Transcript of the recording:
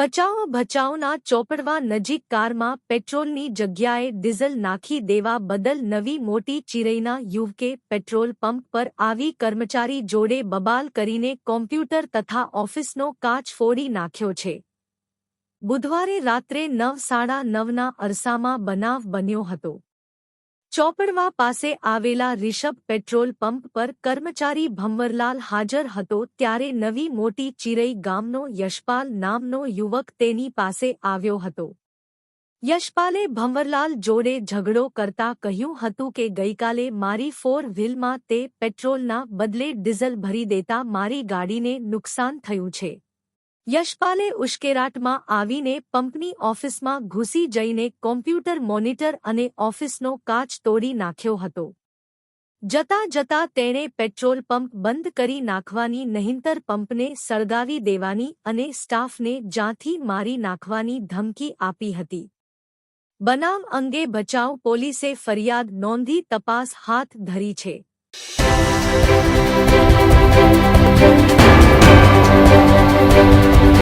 બચાવ બચાવના ચોપડવા નજીક કારમાં પેટ્રોલની જગ્યાએ ડીઝલ નાખી દેવા બદલ નવી મોટી ચિરૈના યુવકે પેટ્રોલ પંપ પર આવી કર્મચારી જોડે બબાલ કરીને કોમ્પ્યુટર તથા ઓફિસનો કાચ ફોડી નાખ્યો છે. બુધવારે રાત્રે નવ સાડા નવના અરસામાં બનાવ બન્યો હતો. ચોપડવા પાસે આવેલા રિષભ પેટ્રોલ પંપ પર કર્મચારી ભંવરલાલ હાજર હતો ત્યારે નવી મોટી ચિરઈ ગામનો યશપાલ નામનો યુવક તેની પાસે આવ્યો હતો. યશપાલે ભંવરલાલ જોડે ઝઘડો કરતા કહ્યું હતું કે ગઈકાલે મારી ફોર વ્હીલમાં તે પેટ્રોલના બદલે ડીઝલ ભરી દેતા મારી ગાડીને નુકસાન થયું છે. યશપાલે ઉશ્કેરાટમાં આવીને પંપની ઓફિસમાં ઘૂસી જઈને કોમ્પ્યુટર મોનિટર અને ઓફિસનો કાચ તોડી નાખ્યો હતો. જતા જતા તેણે પેટ્રોલ પંપ બંધ કરી નાખવાની નહીંતર પંપને સળગાવી દેવાની અને સ્ટાફને જ્યાંથી મારી નાખવાની ધમકી આપી હતી. બનાવ અંગે બચાવ પોલીસે ફરિયાદ નોંધી તપાસ હાથ ધરી છે.